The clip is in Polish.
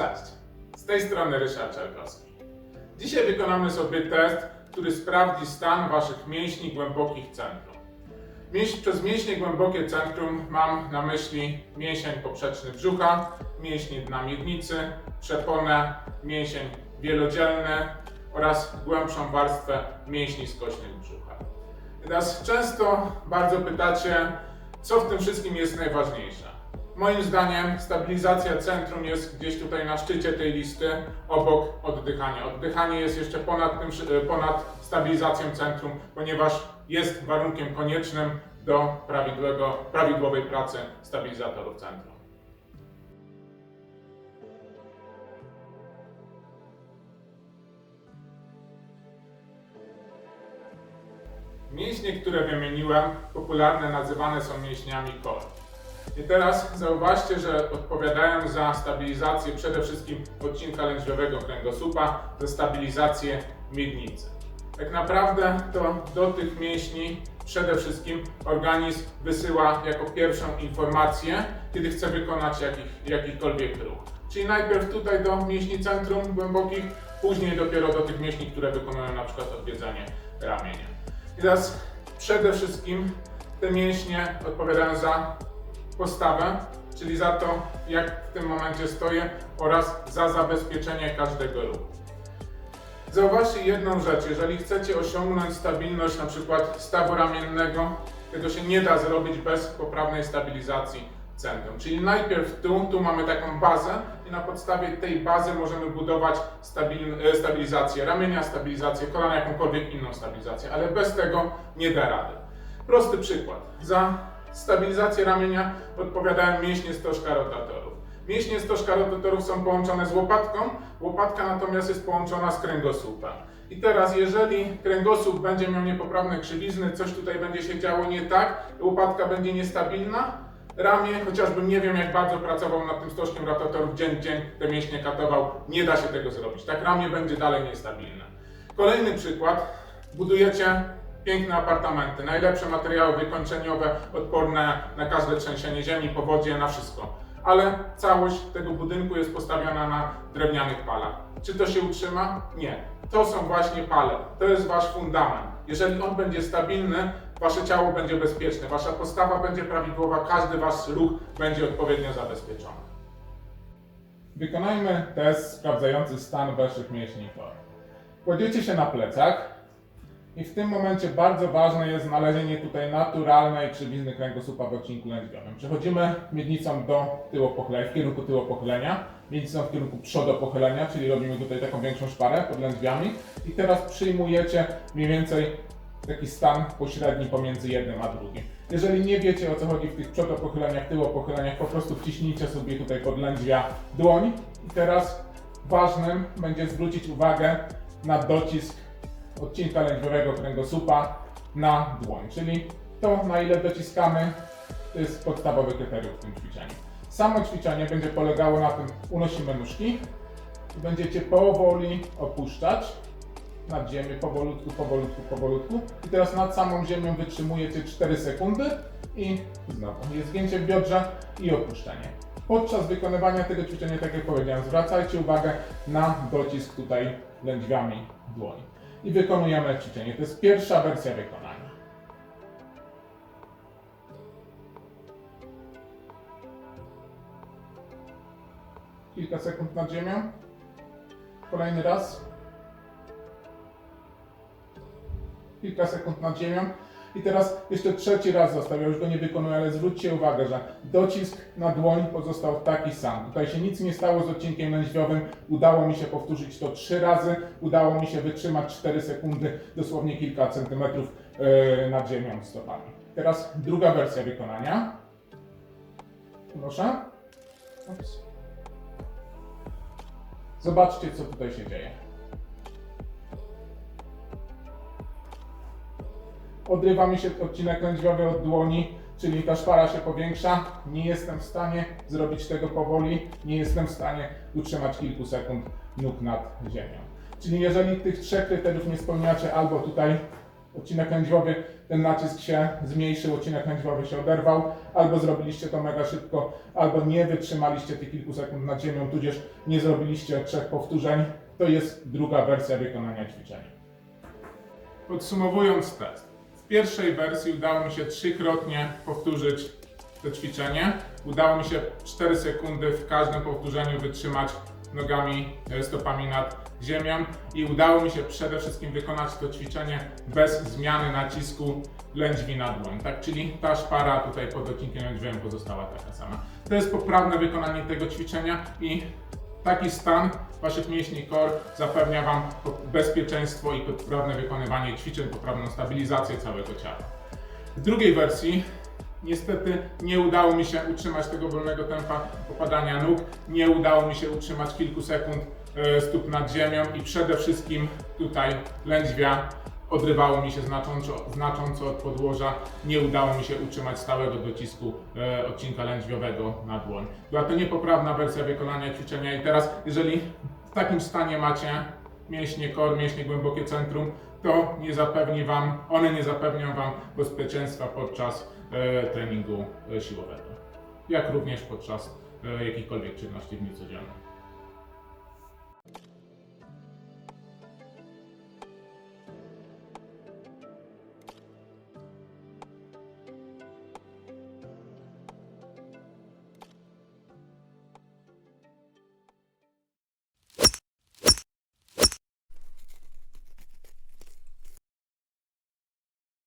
Cześć, z tej strony Ryszard Czarkowski. Dzisiaj wykonamy sobie test, który sprawdzi stan Waszych mięśni głębokich centrum. Mięś, przez mięśnie głębokie centrum mam na myśli mięsień poprzeczny brzucha, mięśnie dna miednicy, przeponę, mięsień wielodzielny oraz głębszą warstwę mięśni skośnych brzucha. Teraz często bardzo pytacie, co w tym wszystkim jest najważniejsze. Moim zdaniem stabilizacja centrum jest gdzieś tutaj na szczycie tej listy, obok oddychania. Oddychanie jest jeszcze ponad, tym, szy- ponad stabilizacją centrum, ponieważ jest warunkiem koniecznym do prawidłowego, prawidłowej pracy stabilizatorów centrum. Mięśnie, które wymieniłem, popularne nazywane są mięśniami core. I teraz zauważcie, że odpowiadają za stabilizację przede wszystkim odcinka lędźwiowego kręgosłupa, za stabilizację miednicy. Tak naprawdę to do tych mięśni przede wszystkim organizm wysyła jako pierwszą informację, kiedy chce wykonać jakich, jakikolwiek ruch. Czyli najpierw tutaj do mięśni centrum głębokich, później dopiero do tych mięśni, które wykonują na przykład odwiedzanie ramienia. I teraz przede wszystkim te mięśnie odpowiadają za postawę, czyli za to, jak w tym momencie stoję oraz za zabezpieczenie każdego ruchu. Zauważcie jedną rzecz, jeżeli chcecie osiągnąć stabilność na przykład stawu ramiennego, tego się nie da zrobić bez poprawnej stabilizacji centrum. Czyli najpierw tu, tu mamy taką bazę i na podstawie tej bazy możemy budować stabil, e, stabilizację ramienia, stabilizację kolana, jakąkolwiek inną stabilizację, ale bez tego nie da rady. Prosty przykład. Za stabilizację ramienia odpowiadają mięśnie stożka rotatorów. Mięśnie stożka rotatorów są połączone z łopatką, łopatka natomiast jest połączona z kręgosłupem. I teraz, jeżeli kręgosłup będzie miał niepoprawne krzywizny, coś tutaj będzie się działo nie tak, łopatka będzie niestabilna, ramię, chociażbym nie wiem jak bardzo pracował nad tym stożkiem rotatorów dzień w dzień, te mięśnie katował, nie da się tego zrobić. Tak ramię będzie dalej niestabilne. Kolejny przykład. Budujecie piękne apartamenty, najlepsze materiały wykończeniowe, odporne na każde trzęsienie ziemi, powodzie, na wszystko. Ale całość tego budynku jest postawiona na drewnianych palach. Czy to się utrzyma? Nie. To są właśnie pale. To jest wasz fundament. Jeżeli on będzie stabilny, wasze ciało będzie bezpieczne, wasza postawa będzie prawidłowa, każdy wasz ruch będzie odpowiednio zabezpieczony. Wykonajmy test sprawdzający stan waszych mięśni core. Kładziecie się na plecach i w tym momencie bardzo ważne jest znalezienie tutaj naturalnej krzywizny kręgosłupa w odcinku lędźwiowym. Przechodzimy miednicą do tyłopochylenia, w kierunku tyłopochylenia, miednicą w kierunku przodopochylenia, czyli robimy tutaj taką większą szparę pod lędźwiami i teraz przyjmujecie mniej więcej taki stan pośredni pomiędzy jednym a drugim. Jeżeli nie wiecie o co chodzi w tych przodopochyleniach, tyłopochyleniach, po prostu wciśnijcie sobie tutaj pod lędźwia dłoń i teraz ważnym będzie zwrócić uwagę na docisk odcinka lędźwiowego kręgosłupa na dłoń, czyli to na ile dociskamy to jest podstawowe kryterium w tym ćwiczeniu. Samo ćwiczenie będzie polegało na tym, unosimy nóżki i będziecie powoli opuszczać nad ziemię, powolutku, powolutku, powolutku i teraz nad samą ziemią wytrzymujecie 4 sekundy i znowu jest zgięcie w biodrze i opuszczenie. Podczas wykonywania tego ćwiczenia, tak jak powiedziałem, zwracajcie uwagę na docisk tutaj lędźwiami dłoni. I wykonujemy ćwiczenie. To jest pierwsza wersja wykonania. Kilka sekund nad ziemią. Kolejny raz. Kilka sekund nad ziemią. I teraz jeszcze trzeci raz został, już go nie wykonuję, ale zwróćcie uwagę, że docisk na dłoń pozostał taki sam. Tutaj się nic nie stało z odcinkiem lędźwiowym, udało mi się powtórzyć to trzy razy, udało mi się wytrzymać 4 sekundy, dosłownie kilka centymetrów yy, nad ziemią stopami. Teraz druga wersja wykonania. Proszę. Zobaczcie, co tutaj się dzieje. Odrywa mi się odcinek lędźwiowy od dłoni, czyli ta szpara się powiększa. Nie jestem w stanie zrobić tego powoli, nie jestem w stanie utrzymać kilku sekund nóg nad ziemią. Czyli jeżeli tych trzech kryteriów nie spełniacie, albo tutaj odcinek lędźwiowy, ten nacisk się zmniejszył, odcinek lędźwiowy się oderwał, albo zrobiliście to mega szybko, albo nie wytrzymaliście tych kilku sekund nad ziemią, tudzież nie zrobiliście trzech powtórzeń. To jest druga wersja wykonania ćwiczenia. Podsumowując test. Pierwszej wersji udało mi się trzykrotnie powtórzyć to ćwiczenie. Udało mi się 4 sekundy w każdym powtórzeniu wytrzymać nogami, e, stopami nad ziemią i udało mi się przede wszystkim wykonać to ćwiczenie bez zmiany nacisku lędźwi na dłoń. Tak, czyli ta szpara tutaj pod odcinkiem lędźwiowym pozostała taka sama. To jest poprawne wykonanie tego ćwiczenia i Taki stan Waszych mięśni core zapewnia Wam bezpieczeństwo i poprawne wykonywanie ćwiczeń, poprawną stabilizację całego ciała. W drugiej wersji niestety nie udało mi się utrzymać tego wolnego tempa opadania nóg, nie udało mi się utrzymać kilku sekund e, stóp nad ziemią i przede wszystkim tutaj lędźwia odrywało mi się znacząco, znacząco od podłoża, nie udało mi się utrzymać stałego docisku e, odcinka lędźwiowego na dłoń. Była to niepoprawna wersja wykonania ćwiczenia i teraz, jeżeli w takim stanie macie mięśnie core, mięśnie głębokie centrum, to nie zapewni wam, one nie zapewnią wam bezpieczeństwa podczas e, treningu e, siłowego, jak również podczas e, jakichkolwiek czynności w dniu codziennym.